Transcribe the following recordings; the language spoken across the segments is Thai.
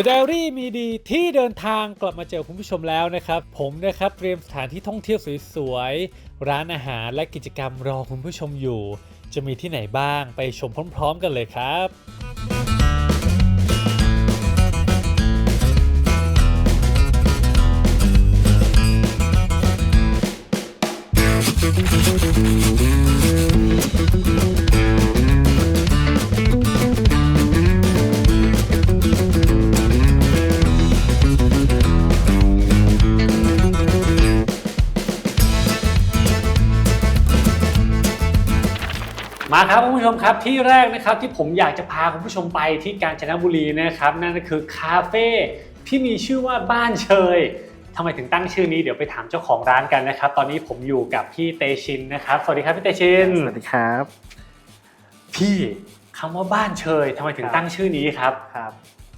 The Diary มีดีที่เดินทางกลับมาเจอคุณผู้ชมแล้วนะครับ ผมนะครับเตรียมสถานที่ท่องเที่ยวสวยๆ ร้านอาหารและกิจกรรมรอคุณผู้ชมอยู่ จะมีที่ไหนบ้างไปชมพร้อมๆกันเลยครับ มาครับคุณผู้ชมครับที่แรกนะครับที่ผมอยากจะพาคุณผู้ชมไปที่กาญจนบุรีนะครับนั่นก็คือคาเฟ่ที่มีชื่อว่าบ้านเชยทำไมถึงตั้งชื่อนี้เดี๋ยวไปถามเจ้าของร้านกันนะครับ ตอนนี้ผมอยู่กับพี่เตชินนะครับ สวัสดีครับพี่เตชินสวัสดีครับ พี่คำว่าบ้านเชยทำไมถึงครับตั้งชื่อนี้ครับครับ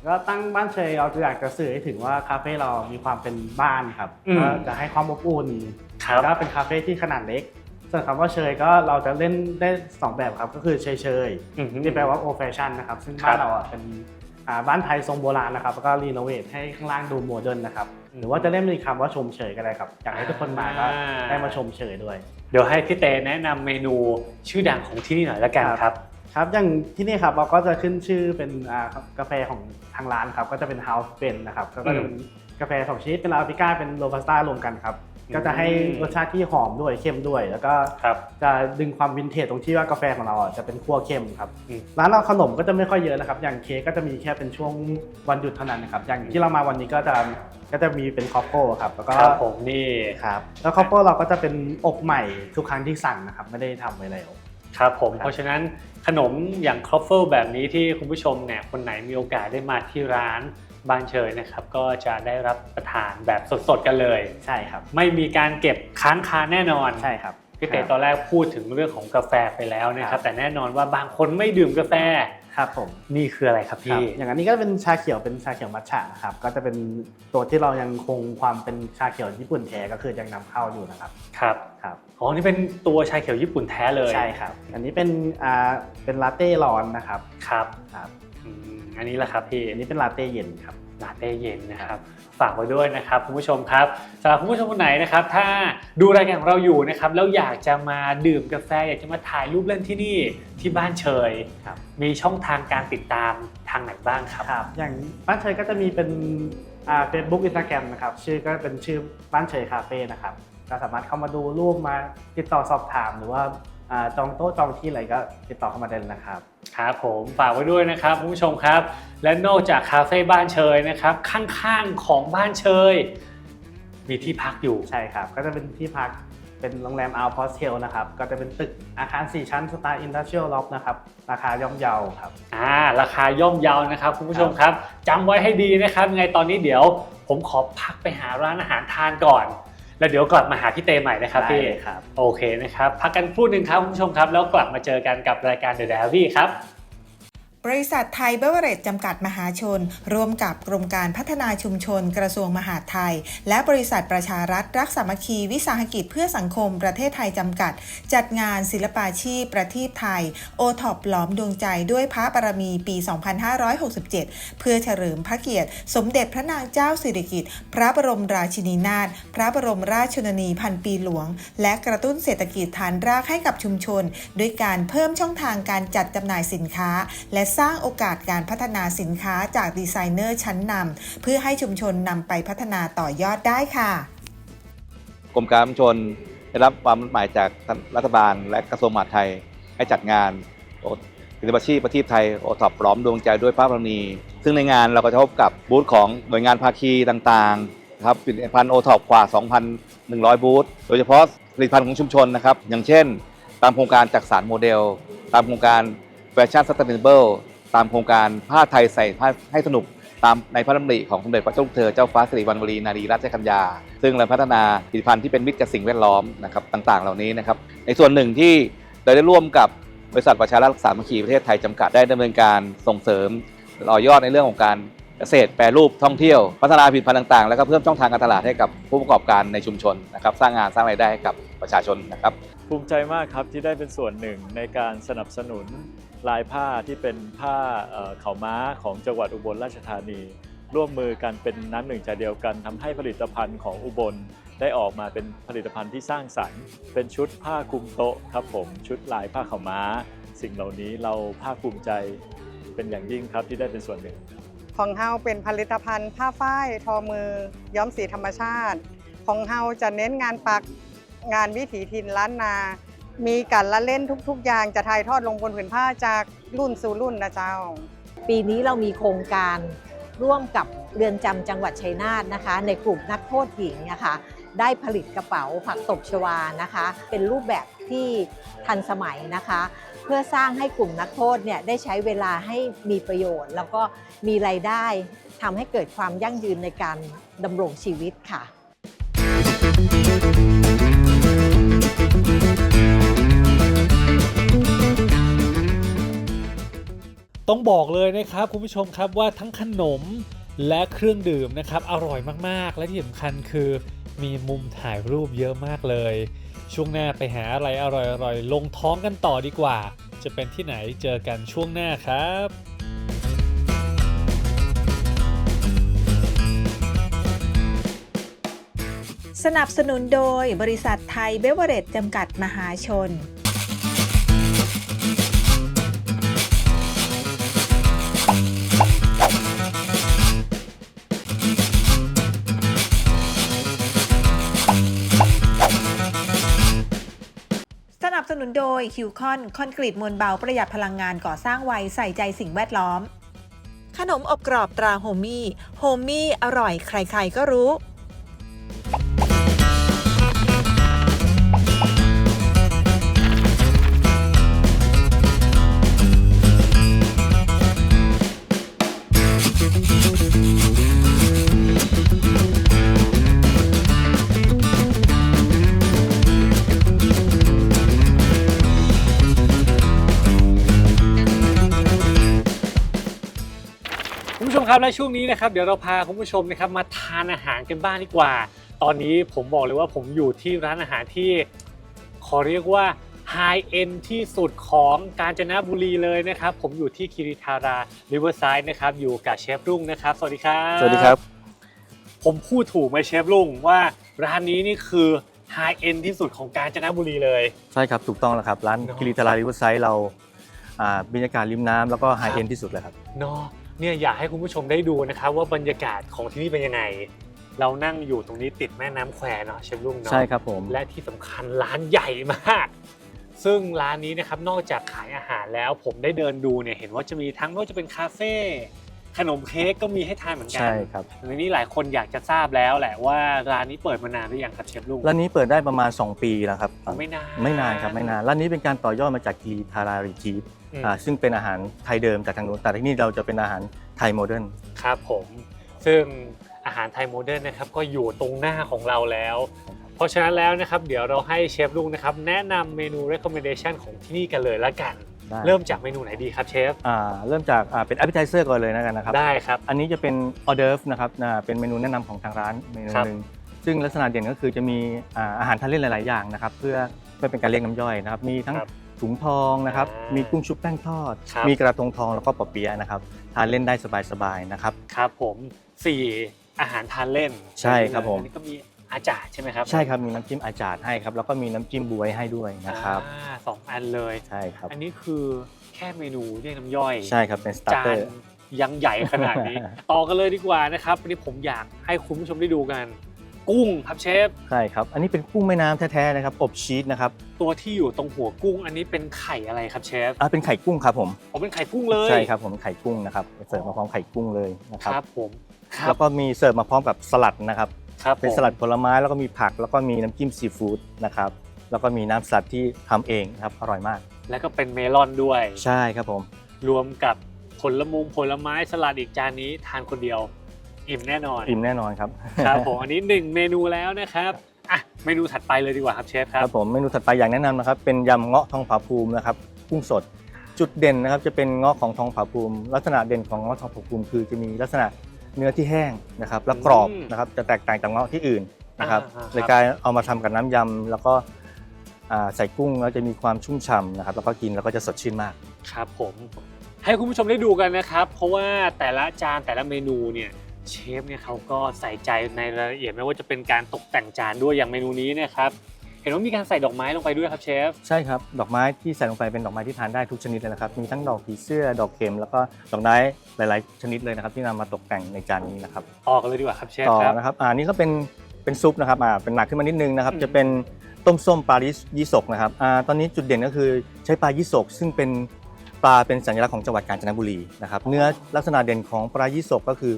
ก็ตั้งบ้านเชยเราอยากจะสื่อให้ถึงว่าคาเฟ่เรามีความเป็นบ้านครับอืมก็จะให้ความอบอุ่นครับแล้วก็เป็นคาเฟ่ที่ขนาดเล็ก ส่วนคำว่าเชยก็เราจะเล่นได้สองแบบครับ ก็คือเชยเชยอืมที่แปลว่าโอแฟชั่นนะครับ ซึ่งครับบ้านเราอะเป็นอ่าบ้านไทยทรงโบราณนะครับแล้วก็รีโนเวทให้ข้างล่างดูโมเดิร์นนะครับอืมหรือว่าจะเล่นมีคำว่าชมเชยก็ได้ครับ อยากให้ทุกคนมาก็อ่าได้มาชมเชยด้วย เดี๋ยวให้พี่เตแนะนำเมนูชื่อดังของที่นี่หน่อยละกันครับครับอย่างที่นี่ครับเราก็จะขึ้นชื่อเป็นอ่ากาแฟของทางร้านครับก็จะเป็น House b e n นะครับก็จะเป็นกาแฟสองชนิดเป็นอาราบิก้าเป็นโรบัสต้ารวมกันครับอืม ก็จะให้รสชาติที่หอมด้วยเข้มด้วย แล้วก็ครับจะดึงความวินเทจตรงที่ว่ากาแฟของเราอะจะเป็นคั่วเข้มครับอืมร้านเราขนมก็จะไม่ค่อยเยอะนะครับ อย่างเค้กก็จะมีแค่เป็นช่วงวันหยุดเท่านั้นนะครับอย่างที่เรามาวันนี้ก็จะก็จะมีเป็นคอปโก้ครับแล้วก็ครับผมนี่ครับแล้วคอปโก้เราก็จะเป็นอบใหม่ทุกครั้งที่สั่งนะครับไม่ได้ทำไว้แล้วครับผมครับเพราะฉะนั้นขนมอย่างครอฟเฟิลแบบนี้ที่คุณผู้ชมเนี่ยคนไหนมีโอกาสได้มาที่ร้าน บ้านเชยนะครับก็จะได้รับประทานแบบสดๆกันเลย ใช่ครับ ไม่มีการเก็บค้างคาแน่นอนใช่ครับพี่เต๋ตอนแรกพูดถึงเรื่องของกาแฟไปแล้วนะคครัรับบแต่แน่นอนว่าบางคนไม่ดื่มกาแฟครับผมนี่คืออะไรครับครับพี่อย่างอันนี้ก็เป็นชาเขียวเป็นชาเขียวมัทฉะนะครับก็จะเป็นตัวที่เรายังคงความเป็นชาเขียวญี่ปุ่นแท้ก็คือยังนำเข้าอยู่นะครับครับครับอ๋อนี่เป็นตัวชาเขียวญี่ปุ่นแท้เลยใช่ครับ อันนี้เป็นอ่าเป็นลาเต้ร้อนนะครับครับครับ อืมอันนี้แหละครับพี่อันนี้เป็นลาเต้เย็นครับลาเต้เย็นนะครับฝากไว้ด้วยนะครับคุณผู้ชมครับสำหรับคุณผู้ชมคนไหนนะครับ ถ้าดูรายการของเราอยู่นะครับแล้วอยากจะมาดื่มกาแฟ อยากจะมาถ่ายรูปเล่นที่นี่ที่บ้านเชยครับมีช่องทางการติดตามทางไหนบ้างครับครับอย่างบ้านเฉยก็จะมีเป็นอ่าเฟซบุ๊กอินสตาแกรมนะครับชื่อก็เป็นชื่อบ้านเฉยคาเฟ่นะครับก็สามารถเข้ามาดูรูปมาติดต่อสอบถามหรือว่าอ่า จองโต๊ะจองที่อะไรก็ติดต่อเข้ามาได้เลยนะครับครับผมฝากไว้ด้วยนะครับคุณผู้ชมครับ และนอกจากคาเฟ่บ้านเชยนะครับ ข้างๆของบ้านเชย มีที่พักอยู่ ใช่ครับ ก็จะเป็นที่พักเป็นโรงแรมอัลพอสเทลนะครับ ก็จะเป็นตึกอาคาร 4 ชั้นสไตล์อินดัสเทรียลล็อกนะครับ ราคาย่อมเยาครับอ่าราคาย่อมเยานะครับคุณผู้ชมครับจำไว้ให้ดีนะครับยังไงตอนนี้เดี๋ยว ผมขอพักไปหาร้านอาหารทานก่อน แล้วเดี๋ยวกลับมาหาพี่เตใหม่นะครับได้พี่เลยครับ โอเคนะครับ พักกันครู่หนึ่งครับคุณผู้ชมครับ แล้วกลับมาเจอกันกับรายการ The Diary ครับ บริษัทไทยเบเวอเรจจำกัดมหาชน ร่วมกับกรมการพัฒนาชุมชนกระทรวงมหาดไทย และบริษัทประชารัฐรักสามัคคีวิสาหกิจเพื่อสังคมประเทศไทยจำกัด จัดงานศิลปาชีพประทีปไทย โอท็อปหลอมดวงใจด้วยพระบารมีปี 2567 เพื่อเฉลิมพระเกียรติ สมเด็จพระนางเจ้าสิริกิติ์พระบรมราชินีนาถพระบรมราชชนนีพันปีหลวง และกระตุ้นเศรษฐกิจฐานรากให้กับชุมชน ด้วยการเพิ่มช่องทางการจัดจำหน่ายสินค้า และสร้างโอกาสการพัฒนาสินค้าจากดีไซเนอร์ชั้นนำเพื่อให้ชุมชนนำไปพัฒนาต่อยอดได้ค่ะกรมการชุมชนได้รับความมุ่งหมายจากรัฐบาลและกระทรวงมหาดไทย ให้จัดงานโอศิลปชีพประทีปไทยโอท็อปล้อมดวงใจด้วยพระบารมีซึ่งในงานเราก็จะพบกับบูธของหน่วยงานภาคีต่างๆครับผลิตภัณฑ์โอท็อปกว่า 2,100 บูธ โดยเฉพาะผลิตภัณฑ์ของชุมชนนะครับ อย่างเช่น ตามโครงการจักสารโมเดล ตามโครงการ แฟชั่น sustainable ตามโครงการผ้าไทยใส่ผ้าให้สนุกตามในพระดำริของสมเด็จพระเจ้าลูกเธอเจ้าฟ้าสิริวัณวรีนารีราชกัญญา ซึ่งเราพัฒนาผลิตภัณฑ์ที่เป็นมิตรกับสิ่งแวดล้อมนะครับต่างๆ เหล่านี้นะครับ ในส่วนหนึ่งที่เราได้ร่วมกับบริษัทประชารัฐสามัคคีประเทศไทยจำกัดได้ดำเนินการส่งเสริมต่อยอดในเรื่องของการเกษตรแปรรูปท่องเที่ยว พัฒนาผลิตภัณฑ์ต่างๆ แล้วก็เพิ่มช่องทางการตลาดให้กับผู้ประกอบการในชุมชนนะครับสร้างงานสร้างรายได้ให้กับประชาชนนะครับภูมิใจมากครับที่ได้เป็นส่วนหนึ่งในการสนับสนุน ลายผ้าที่เป็นผ้าเอ่อเขาม้าของจังหวัดอุบลราชธานี ร่วมมือกันเป็นน้ำหนึ่งใจเดียวกันทำให้ผลิตภัณฑ์ของอุบลได้ออกมาเป็นผลิตภัณฑ์ที่สร้างสรรค์ เป็นชุดผ้าคลุมโต๊ะครับผมชุดลายผ้าเขาม้า สิ่งเหล่านี้เราภาคภูมิใจเป็นอย่างยิ่งครับที่ได้เป็นส่วนหนึ่ง ของเฮาเป็นผลิตภัณฑ์ ผ้าฝ้ายทอมือ ย้อมสีธรรมชาติ ของเฮาจะเน้นงานปักงานวิถีถิ่นล้านนา มีการละเล่นทุก ๆ อย่างจะถ่ายทอดลงบนผืนผ้าจากรุ่นสู่รุ่นนะเจ้า ปีนี้เรามีโครงการร่วมกับเรือนจำจังหวัดชัยนาทนะคะ ในกลุ่มนักโทษหญิงนะคะได้ผลิตกระเป๋าผักตบชวานะคะ เป็นรูปแบบที่ทันสมัยนะคะ เพื่อสร้างให้กลุ่มนักโทษเนี่ยได้ใช้เวลาให้มีประโยชน์ แล้วก็มีรายได้ทำให้เกิดความยั่งยืนในการดำรงชีวิตค่ะ ต้องบอกเลยนะครับคุณผู้ชมครับว่าทั้งขนมและเครื่องดื่มนะครับอร่อยมากๆ และที่สำคัญคือมีมุมถ่ายรูปเยอะมากเลย ช่วงหน้าไปหาอะไรอร่อยๆ ลงท้องกันต่อดีกว่า จะเป็นที่ไหนเจอกันช่วงหน้าครับ สนับสนุนโดยบริษัทไทยเบเวอเรจจำกัดมหาชน สนับสนุนโดยคิวคอนคอนกรีตมวลเบาประหยัดพลังงานก่อสร้างไวใส่ใจสิ่งแวดล้อม ขนมอบกรอบตราโฮมี่โฮมี่อร่อยใครๆก็รู้ คุณผู้ชมครับและช่วงนี้นะครับเดี๋ยวเราพาคุณผู้ชมนะครับมาทานอาหารกันบ้างดีกว่า ตอนนี้ผมบอกเลยว่าผมอยู่ที่ร้านอาหารที่ ขอเรียกว่าไฮเอ็นที่สุดของกาญจนบุรีเลยนะครับ ผมอยู่ที่คิริทาราริเวอร์ไซด์นะครับอยู่กับเชฟรุ่งนะครับ สวัสดีครับสวัสดีครับ ผมพูดถูกไหมเชฟรุ่งว่าร้านนี้นี่คือไฮเอ็นที่สุดของกาญจนบุรีเลย ใช่ครับถูกต้องแล้วครับ ร้านเนอะกิริทาราริเวอร์ไซด์เราอ่าบรรยากาศริมน้ำแล้วก็ไฮเอ็นที่สุดเลยครับ เนาะ เนี่ยอยากให้คุณผู้ชมได้ดูนะครับว่าบรรยากาศของที่นี่เป็นยังไง เรานั่งอยู่ตรงนี้ติดแม่น้ำแควเนาะเชฟรุ่งเนาะ ใช่ครับผม และที่สำคัญร้านใหญ่มาก ซึ่งร้านนี้นะครับนอกจากขายอาหารแล้วผมได้เดินดูเนี่ยเห็นว่าจะมีทั้งไม่ว่าจะเป็นคาเฟ่ ขนมเค้กก็มีให้ทานเหมือนกัใช่ครับในนี้หลายคนอยากจะทราบแล้วแหละว่าร้านนี้เปิดมานานหรือยังครับเชฟลุงร้านนี้เปิดได้ประมาณ 2 ปีแล้วครับไม่นานไม่นานครับไม่นานร้านนี้เป็นการต่อยอดมาจากกิริทาราริทีฟอืมอ่าซึ่งเป็นอาหารไทยเดิมจากทางนู้นแต่ที่นี่เราจะเป็นอาหารไทยโมเดิร์นครับผมซึ่งอาหารไทยโมเดิร์นนะครับก็อยู่ตรงหน้าของเราแล้ว เพราะฉะนั้นแล้วนะครับเดี๋ยวเราให้เชฟลุงนะครับแนะนำเมนู recommendation ของที่นี่กันเลยละกัน ได้เริ่มจากเมนูไหนดีครับเชฟ อ่าเริ่มจากอ่าเป็น appetizer ก่อนเลยนะกันนะครับ ได้ครับ อันนี้จะเป็นออเดิร์ฟนะครับอ่าเป็นเมนูแนะนำของทางร้านเมนูครับ หนึ่งซึ่งลักษณะเด่นก็คือจะมีอ่าอาหารทานเล่นหลาย ๆ อย่างนะครับเพื่อเพื่อเป็นการเรียกน้ำย่อยนะครับมีทั้งครับถุงทองนะครับอ่ามีมีกุ้งชุบแป้งทอด ครับ มีกระทงทองแล้วก็ปอเปี๊ยะนะครับทานเล่นได้สบาย ๆ นะครับ ครับผมสี่อาหารทานเล่นใช่ครับผม อันนี้ก็มี อาจารย์ใช่ไหมครับใช่ครับมีน้ำจิ้มอาจารย์ให้ครับแล้วก็มีน้ำจิ้มบวยให้ด้วยนะครับอ่าสองอันเลยใช่ครับอันนี้คือแค่เมนูเรียกน้ำย่อยใช่ครับเป็นสตาร์จาเตอนร์ ยังใหญ่ขนาดนี้ ต่อกันเลยดีกว่านะครับวันนี้ผมอยากให้คุณผู้ชมได้ดูกัน กุ้งครับเชฟ ใช่ครับ อันนี้เป็นกุ้งแม่น้ำแท้ๆนะครับ อบชีสนะครับตัวที่อยู่ตรงหัวกุ้ง อันนี้เป็นไข่อะไรครับเชฟอ่าเป็นไข่กุ้งครับผม ผมเป็นไข่กุ้งเลยใช่ครับผมไข่กุ้งนะครับ เสิร์ฟมาพร้อมไข่กุ้งเลยนะคครับรับผมครัแล้วก็มีเสิร์ฟมาพร้อมกับสลัดนะครับ ครับเป็นผมสลัดผลไม้แล้วก็มีผักแล้วก็มีน้ำจิ้มซีฟู้ดนะครับแล้วก็มีน้ำสลัดที่ทำเองนะครับอร่อยมาก แล้วก็เป็นเมลอนด้วย ใช่ครับผม รวมกับผลมุงผลไม้สลัดอีกจานนี้ทานคนเดียว อิ่มแน่นอนอิ่มแน่นอนครับครับผมอันนี้หนึ่งเมนูแล้วนะครับอะเมนูถัดไปเลยดีกว่าครับเชฟคครัรับบผมเมนูถัดไปอย่างแนะนำนะครับ เป็นยำเงาะทองผาภูมินะครับกุ้งสดจุดเด่นนะครับจะเป็นเงาะของทองผาภูมิ ลักษณะเด่นของเงาะทองผาภูมิ คือจะมีลักษณะ เนื้อที่แห้งนะครับและกรอบอืมนะครับจะแตกต่างจากเงาะที่อื่นนะครับอ่าๆครับในการเอามาทำกับน้ำยำแล้วก็อ่าใส่กุ้งแล้วจะมีความชุ่มฉ่ำนะครับแล้วก็กินแล้วก็จะสดชื่นมาก ครับผมให้คุณผู้ชมได้ดูกันนะครับ เพราะว่าแต่ละจานแต่ละเมนูเนี่ยเชฟเนี่ยเขาก็ใส่ใจในรายละเอียดไม่ว่าจะเป็นการตกแต่งจานด้วยอย่างเมนูนี้เนะครับ เห็นว่ามีการใส่ดอกไม้ลงไปด้วยครับเชฟ ใช่ครับ ดอกไม้ที่ใส่ลงไปเป็นดอกไม้ที่ทานได้ทุกชนิดเลยนะครับ มีทั้งดอกผีเสื้อ ดอกเข็ม แล้วก็ดอกไม้หลาย ๆ ชนิดเลยนะครับ ที่นำมาตกแต่งในจานนี้นะครับ ออกกันเลยดีกว่าครับเชฟต่อครับ นะครับ อ่า นี่ก็เป็น เป็นซุปนะครับ อ่า เป็นหนักขึ้นมานิดนึงนะครับ อืม จะเป็นต้มส้มปลายี่สกนะครับ อ่า ตอนนี้จุดเด่นก็คือใช้ปลายี่สก ซึ่งเป็นปลาเป็นสัญลักษณ์ของจังหวัดกาญจนบุรีนะครับ เนื้อลักษณะเด่นของปลายี่สกก็คือ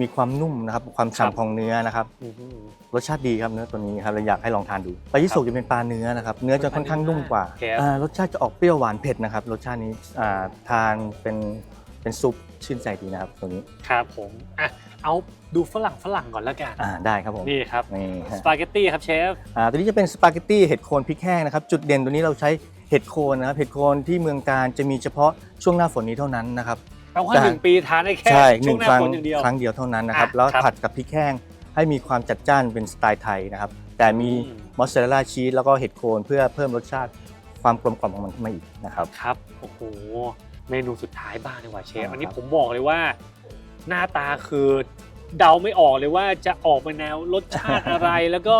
มีความนุ่มนะครับความฉ่ำของเนื้อนะครับอื้อหือรสชาติดีครับเนื้อตัวนี้ครับเราอยากให้ลองทานดูปลายี่สกจะเป็นปลาเนื้อนะครับเนื้อจะค่อนข้างนุ่มกว่าโอเคอ่ารสชาติจะออกเปรี้ยวหวานเผ็ดนะครับรสชาตินี้อ่าทานเป็นเป็นซุปชื่นใจดีนะครับตัวนี้ครับผมอะเอาดูฝรั่งฝรั่งก่อนแล้วกัน อ่าได้ครับผมนี่ครับ นี่ฮะ สปาเกตตี้ครับเชฟ อ่าตัวนี้จะเป็นสปาเกตตี้เห็ดโคนพริกแห้งนะครับจุดเด่นตัวนี้เราใช้เห็ดโคนนะครับเห็ดโคนที่เมืองการจะมีเฉพาะช่วงหน้าฝนนี้เท่านั้นนะครับ แปลว่าใช่หนึ่งปีทานได้แค่ใช่หช่วนึ่งงหน้าครั้งฝนอย่างเดียว ครั้งเดียวเท่านั้นนะครับ อะแล้วครับผัดกับพริกแห้งให้มีความจัดจ้านเป็นสไตล์ไทยนะครับ แต่มีอืม มอสซาเรลล่าชีสแล้วก็เห็ดโคนเพื่อเพิ่มรสชาติความกลมกล่อมของมันขึ้นมาอีกนะครับ ครับโอ้โหเมนูสุดท้ายบ้างดีกว่าเชฟอ่าอันนี้ครับผมบอกเลยว่า หน้าตาคือเดาไม่ออกเลยว่าจะออกมาแนวรสชาติอะไร แล้วก็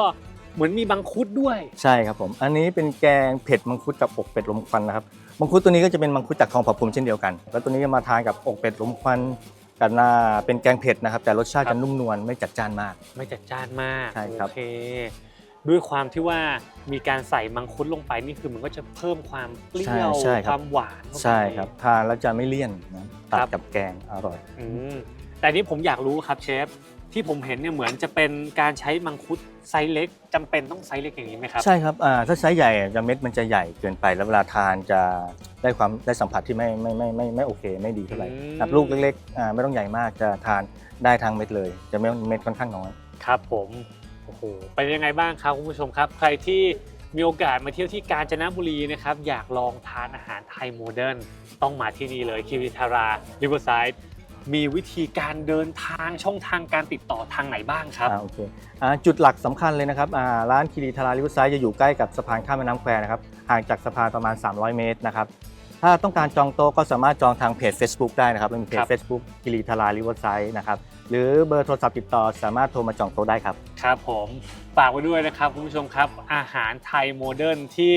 เหมือนมีบังคุดด้วย ใช่ครับผม อันนี้เป็นแกงเผ็ดมังคุดกับอกเป็ดลมควันนะครับ มังคุดตัวนี้ก็จะเป็นมังคุดจากทองผาภูมิเช่นเดียวกัน แล้วตัวนี้จะมาทานกับอกเป็ดลมควันกันนาเป็นแกงเผ็ดนะครับ แต่รสชาติครัจะบนุ่มนวลไม่จัดจ้านมาก ไม่จัดจ้านมากใช่ครับ โอเค ด้วยความที่ว่ามีการใส่มังคุดลงไปนี่คือมันก็จะเพิ่มความเปรี้ยวใช่คครับวามหวานเข้าไป ใช่ครับทานแล้วจะไม่เลี่ยนนะตัดครับ กับแกงอร่อย อืมแต่นี่ผมอยากรู้ครับเชฟ ที่ผมเห็นเนี่ยเหมือนจะเป็นการใช้มังคุดไซส์เล็กจำเป็นต้องไซส์เล็กอย่างนี้ไหมครับ ใช่ครับอ่าถ้าไซส์ใหญ่จะเม็ดมันจะใหญ่เกินไปแล้วเวลาทานจะได้ความได้สัมผัสที่ไม่ไม่ไม่ไม่ไม่โอเค ไม่ดีเท่าไหร่อืม ครับลูกเล็กๆอ่าไม่ต้องใหญ่มากจะทานได้ทางเม็ดเลย จะไม่เม็ดค่อนข้างน้อย ครับผมโอ้โหเป็นยังไงบ้างครับคุณผู้ชมครับ ใครที่มีโอกาสมาเที่ยวที่กาญจนบุรีนะครับอยากลองทานอาหารไทยโมเดิร์นต้องมาที่นี่เลยคิริทาราริเวอร์ไซด์ มีวิธีการเดินทางช่องทางการติดต่อทางไหนบ้างครับ อ่าโอเคอ่าจุดหลักสำคัญเลยนะครับอ่าร้านคิริทาราริเวอร์ไซด์จะอยู่ใกล้กับสะพานข้ามแม่น้ำแควนะครับห่างจากสะพานประมาณ 300 เมตรนะครับถ้าต้องการจองโต๊ะก็สามารถจองทางเพจ Facebook ได้นะครับเรามีเพคจรับ Facebook คิริทาราริเวอร์ไซด์นะครับหรือเบอร์โทรศัพท์ติดต่อสามารถโทรมาจองโต๊ะได้ครับ ครับผมฝากไว้ด้วยนะครับคุณผู้ชมครับ อาหารไทยโมเดิร์นที่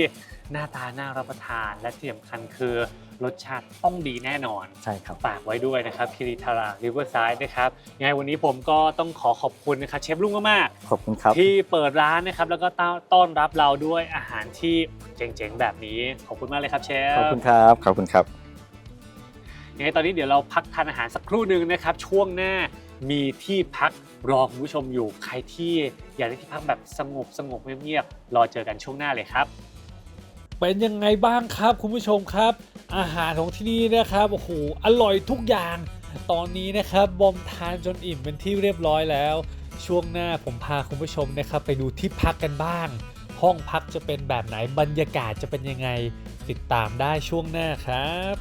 หน้าตาน่ารับประทานและที่สำคัญคือ รสชาติต้องดีแน่นอน ใช่ครับ ฝากไว้ด้วยนะครับคิริทาราริเวอร์ไซด์นะครับยังไงวันนี้ผมก็ต้องขอขอบคุณนะครับเชฟลุงมากขอบคุณครับ ๆที่เปิดร้านนะครับแล้วก็ต้อนรับเราด้วยอาหารที่เจ๋งๆแบบนี้ ขอบคุณมากเลยครับเชฟ ขอบคุณครับ ขอบคุณครับ ยังไงตอนนี้เดี๋ยวเราพักทานอาหารสักครู่หนึ่งนะครับ ช่วงหน้ามีที่พักรอคุณผู้ชมอยู่ใครที่อยากได้ที่พักแบบสงบสงบเงียบๆรอเจอกันช่วงหน้าเลยครับ เป็นยังไงบ้างครับคุณผู้ชมครับ อาหารของที่นี่นะครับโอ้โหอร่อยทุกอย่าง ตอนนี้นะครับบอมทานจนอิ่มเป็นที่เรียบร้อยแล้ว ช่วงหน้าผมพาคุณผู้ชมนะครับไปดูที่พักกันบ้าง ห้องพักจะเป็นแบบไหนบรรยากาศจะเป็นยังไง ติดตามได้ช่วงหน้าครับ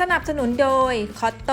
สนับสนุนโดยคอตโต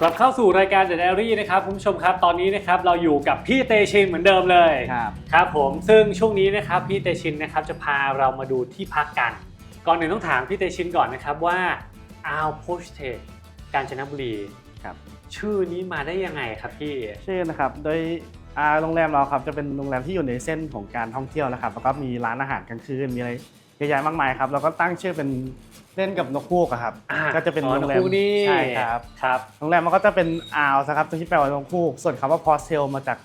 กลับเข้าสู่รายการ The Diary นะครับคุณผู้ชมครับตอนนี้นะครับเราอยู่กับพี่เตชินเหมือนเดิมเลยครับครับผมซึ่งช่วงนี้นะครับพี่เตชินนะครับจะพาเรามาดูที่พักกัน ก่อนหนึ่งต้องถามพี่เตชินก่อนนะครับว่าอาวโพสเทสกาญจนบุรีครับชื่อนี้มาได้ยังไงครับพี่ชื่อนะครับโดยอ่าโรงแรมเราครับจะเป็นโรงแรมที่อยู่ในเส้นของการท่องเที่ยวนะครับแล้วก็มีร้านอาหารกลางคืนมีอะไรเยอะแยะมากมายครับแล้วก็ตั้งชื่อเป็น เล่นกับนกฮูกอะครับ อ่าก็จะเป็นอ๋อโรงแรนมกฮูกนี่ ใช่ครับครับ โรงแรมมันก็จะเป็นอาวนะครับ ที่แปลว่านกฮูก ส่วนคำว่า postel มาจาก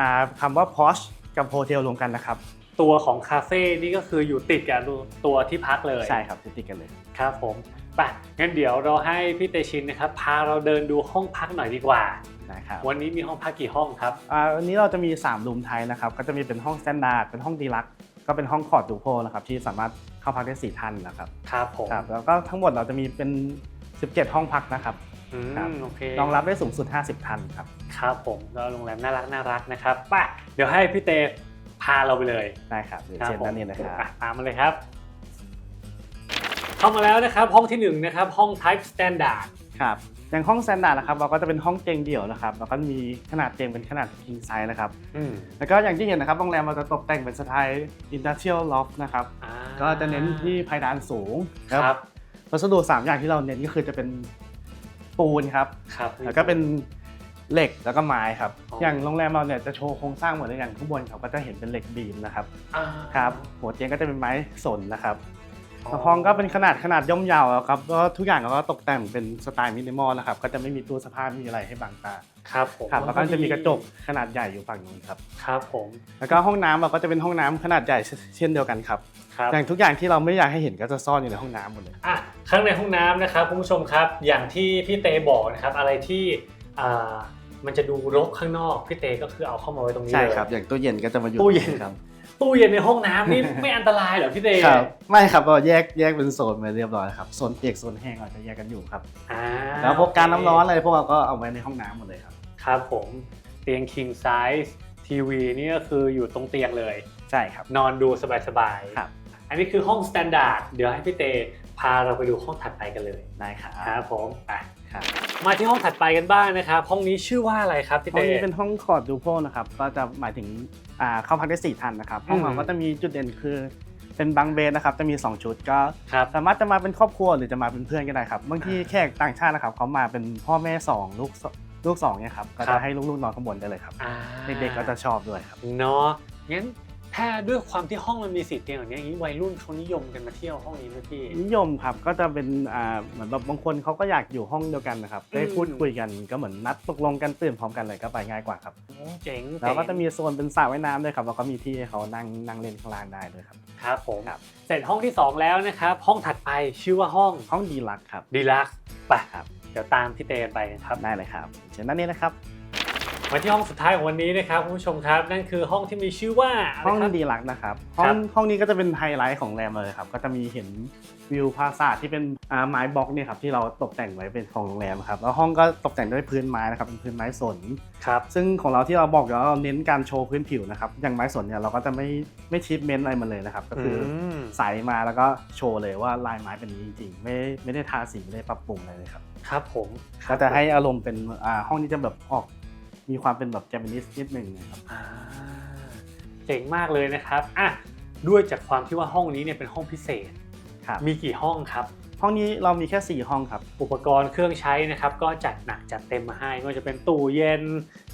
อ่าคำว่า posh กับ hotel รวมกันนะครับ ตัวของคาเฟ่นี่ก็คืออยู่ติดกับตัวที่พักเลยใช่ครับติดๆกันเลย ครับผมไปงั้นเดี๋ยวเราให้พี่เตชินนะครับ พาเราเดินดูห้องพักหน่อยดีกว่า นะครับวันนี้มีห้องพักกี่ห้องครับ อ่าวันนี้เราจะมี3รูมไทยนะครับ ก็จะมีเป็นห้องสแตนดาร์ดเป็นห้องดีลักก็เป็นห้องคอร์ดดูโพนะครับที่สามารถ เข้าพักได้4ท่านนะครับครับผมครับแล้วก็ทั้งหมดเราจะมีเป็น 17 ห้องพักนะครับอืมครับโอเครองรับได้สูงสุด 50ท่านครับครับผมก็โรงแรมน่ารักน่ารักนะครับไปเดี๋ยวให้พี่เตพาเราไปเลยได้ครับเดี๋ยวครับเชิญผมด้านนี้นะครับอะตามมาเลยครับ เข้ามาแล้วนะครับห้องที่หนึ่งนะครับห้อง type standard ครับ อย่างห้องสแตนดาร์ดนะครับเราก็จะเป็นห้องเตียงเดี่ยวนะครับแล้วก็มีขนาดเตียงเป็นขนาด king size นะครับอืมแล้วก็อย่างที่เห็นนะครับโรงแรมเราจะตกแต่งเป็นสไตล์ industrial loft นะครับอ่า ก็จะเน้นที่เพดานสูงครับ วัสดุสามอย่างที่เราเน้นก็คือจะเป็นปูนครับ ครับ แล้วก็เป็นเหล็กแล้วก็ไม้ครับ อ๋ออ อย่างโรงแรมเราเนี่ยจะโชว์โครงสร้างหมดเลยอย่างข้างบนเขาก็จะเห็นเป็นเหล็กบีมนะครับ อ่าครับ หัวเตียงก็จะเป็นไม้สนนะครับอ๋อ ห้องก็เป็นขนาดขนาดย่อมเยาวครับก็ทุกอย่างเราก็ตกแต่งเป็นสไตล์มินิมอลนะครับก็จะไม่มีตู้เสภาพมีอะไรให้บังตาครับผมครับแล้วก็จะมีกระจกขนาดใหญ่อยู่ฝั่งนู้นครับครับผมแล้วก็ห้องน้ำเราก็จะเป็นห้องน้ำขนาดใหญ่เช่นเดียวกันครับครับอย่างทุกอย่างที่เราไม่อยากให้เห็นก็จะซ่อนอยู่ในห้องน้ำหมดเลยอะข้างในห้องน้ำนะครับคุณผู้ชมครับ อย่างที่พี่เตบอกนะครับอะไรที่อ่ามันจะดูรกข้างนอกพี่เตก็คือเอาเข้ามาไว้ตรงนี้ใช่เลยครับอย่างตู้เย็นก็จะมาอยู่ตู้เย็นครับ ตู้เย็นในห้องน้ำนี่ไม่อันตรายเหรอพี่เตครับไม่ครับเราแยกแยกเป็นโซนมาเรียบร้อยครับโซนเปียกโซนแห้งเราจะแยกกันอยู่ครับอ่าแล้วพวกการน้ำร้อนอะไรพวกเราก็เอาไว้ในห้องน้ำหมดเลยครับครับผมเตียง king size ทีวีนี่ก็คืออยู่ตรงเตียงเลย ใช่ครับ นอนดูสบายครับๆอันนี้คือห้อง standard เดี๋ยวให้พี่เตพาเราไปดูห้องถัดไปกันเลยได้ครับครับผมไป ครับมาที่ห้องถัดไปกันบ้างนะครับ ห้องนี้ชื่อว่าอะไรครับพี่ห้เตองนี้เป็นห้องคอร์ดดูโพนะครับก็จะหมายถึงอ่าเข้าพักได้สี่ท่านนะครับห้องเราอืมก็จะมีจุดเด่นคือเป็นบังเบสนะครับจะมี2ชุดก็ครับสามารถจะมาเป็นครอบครัวหรือจะมาเป็นเพื่อนก็ได้ครับบางทีแขกต่างชาตินะครับเขามาเป็นพ่อแม่สองลูกสลูกสองเนี่ยครับก็ครัจะบให้ลูกๆนอนข้างบนได้เลยครับ อ่าเด็กๆก็จะชอบด้วยครับ เนาะงั้น ถ้าด้วยความที่ห้องมันมีสีเตียงอย่างนี้ยอย่างนี้วัยรุ่นเขานิยมกันมาเที่ยวห้องนี้ไหมพี่ นิยมครับก็จะเป็นอ่าเหมือนแบบบางคนเขาก็อยากอยู่ห้องเดียวกันนะครับได้อืมพูดคุยกันก็เหมือนนัดตกลงกันตื่นพร้อมกันเลยก็ไปง่ายกว่าครับโอ้เจ๋งแล้วก็เจ๋งจะมีโซนเป็นสระว่ายน้ำด้วยครับแล้วก็มีที่ให้เขานั่งนั่งเล่นข้างล่างได้ด้วยครับ ครับผมครับ เสร็จห้องที่สองแล้วนะครับห้องถัดไปชื่อว่าห้องห้องดีลักซ์ครับดีลักซ์ไปครับเดี๋ยวตามพี่เตไปครับได้เลยครับเชิญด้านนี้นะครับ มาที่ห้องสุดท้ายของวันนี้นะครับคุณผู้ชมครับ นั่นคือห้องที่มีชื่อว่าะไรห้องครับดีลักซ์นะครับครัห้อบงห้องนี้ก็จะเป็นไฮไลท์ของแรมเลยครับก็จะมีเห็นวิวปราสาทที่เป็นอ่าไม้บล็อกเนี่ยครับที่เราตกแต่งไว้เป็นของโรงแรมครับแล้วห้องก็ตกแต่งด้วยพื้นไม้นะครับเป็นพื้นไม้สนครับซึ่งของเราที่เราบอกอยู่แล้วเราเน้นการโชว์พื้นผิวนะครับอย่างไม้สนเนี่ยเราก็จะไม่ไม่ชิปเมนต์อะไรมาเลยนะครับก็คืออมใสมาแล้วก็โชว์เลยว่าลายไม้เป็นอย่างนี้จริงๆไม่ไม่ได้ทาสีไม่ได้ปรับปรุงอะไรเลยครับครับผมก็จะให้อารมณ์เป็นอ่าห้องนี้จะแบบออก มีความเป็นแบบเจแปนิสนิดนึงนะครับ อ่าเจ๋งมากเลยนะครับอะด้วยจากความที่ว่าห้องนี้เนี่ยเป็นห้องพิเศษ ครับ มีกี่ห้องครับ ห้องนี้เรามีแค่ 4 ห้องครับ อุปกรณ์เครื่องใช้นะครับ ก็จัดหนักจัดเต็มมาให้ไม่ว่าจะเป็นตู้เย็น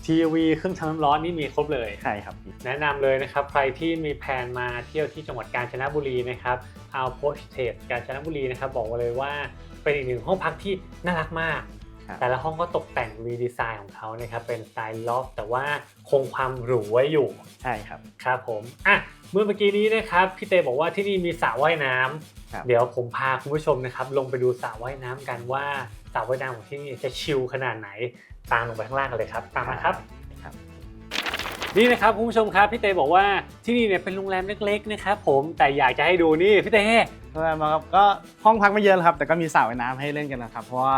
ทีวีเครื่องทำน้ำร้อนนี่มีครบเลย ใช่ครับ แนะนำเลยนะครับ ใครที่มีแผนมาเที่ยวที่จังหวัดกาญจนบุรีนะครับเอาโพสเทสกาญจนบุรีนะครับ บอกไว้เลยว่าเป็นอีกหนึ่งห้องพักที่น่ารักมากครับ แต่ละห้องก็ตกแต่งรีดีไซน์ของเขานะครับเป็นสไตล์ล็อฟแต่ว่าคงความหรูไว้อยู่ใช่ครับครับผมอะเมื่อเมื่อกี้นี้นะครับพี่เตบอกว่าที่นี่มีสระว่ายน้ำครับเดี๋ยวผมพาคุณผู้ชมนะครับลงไปดูสระว่ายน้ำกันว่าสระว่ายน้ำของที่นี่จะชิลขนาดไหนตามลงไปข้างล่างกันเลยครับตามมาครับครับนี่นะครับคุณผู้ชมครับพี่เตบอกว่าที่นี่เนี่ยเป็นโรงแรมเล็กๆนะครับผมแต่อยากจะให้ดูนี่พี่เตโรงแรมเราครับก็ห้องพักไม่เยอะนะครับแต่ก็มีสระว่ายน้ำให้เล่นกันนะครับเพราะว่า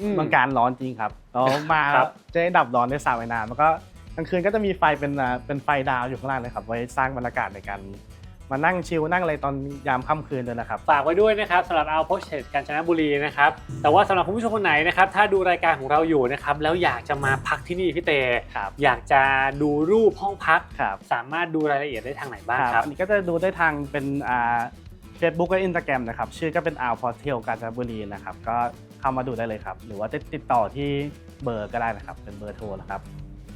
อืม บางการร้อนจริงครับเรามาครับ จะได้ดับร้อนด้วยสระว่ายน้ำแล้วก็กลางคืนก็จะมีไฟเป็นอ่าเป็นไฟดาวอยู่ข้างล่างเลยครับ ไว้สร้างบรรยากาศในการมานั่งชิลนั่งอะไรตอนยามค่ำคืนด้วยนะครับ ฝากไว้ด้วยนะครับสำหรับเอาโพสเทสกาญจนบุรีนะครับแต่ว่าสำหรับคุณผู้ชมคนไหนนะครับถ้าดูรายการของเราอยู่นะครับแล้วอยากจะมาพักที่นี่พี่เต ครับอยากจะดูรูปห้องพัก ครับ สามารถดูรายละเอียดได้ทางไหนบ้างคครัรับบ อันนี้ก็จะดูได้ทางเป็นอ่าเฟซบุ๊กและอินสตาแกรมนะครับ ชื่อก็เป็นอ่าวพอเทลกาญจนบุรีนะครับ ก็ เข้ามาดูได้เลยครับ หรือว่าจะติดต่อที่เบอร์ก็ได้นะครับ เป็นเบอร์โทรนะครับ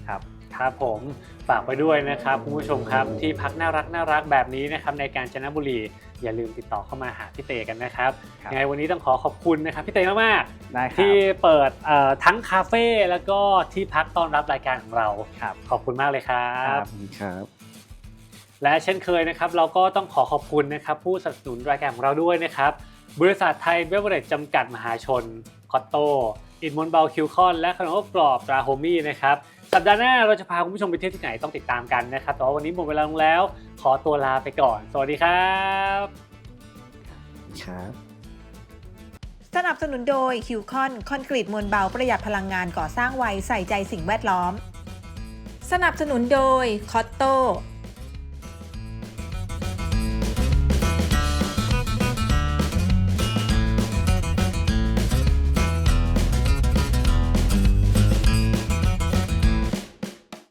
ครับครับผมฝากไปด้วยนะครับคุณผู้ชมครับที่พักน่ารักน่ารักแบบนี้นะครับในการจนบุรีอย่าลืมติดต่อเข้ามาหาพี่เตกันนะครับครับยังไงวันนี้ต้องขอขอบคุณนะครับพี่เตมากได้ครับๆที่เปิดเอ่อทั้งคาเฟ่แล้วก็ที่พักต้อนรับรายการของเราครับขอบคุณมากเลยครับครับและเช่นเคยนะครับเราก็ต้องขอขอบคุณนะครับผู้สนับสนุนรายการของเราด้วยนะครับ บริษัทไทยเบเวอร์เรจจำกัดมหาชน คอตโตอินมอนเบลคิวคอน และขนมอบกรอบตราโฮมี่นะครับ สัปดาห์หน้าเราจะพาคุณผู้ชมไปเที่ยวที่ไหนต้องติดตามกันนะครับ แต่ว่าวันนี้หมดเวลาลงแล้ว ขอตัวลาไปก่อน สวัสดีครับ ครับสนับสนุนโดยคิวคอนคอนกรีตมวลเบาประหยัดพลังงานก่อสร้างไวใส่ใจสิ่งแวดล้อม สนับสนุนโดยคอตโต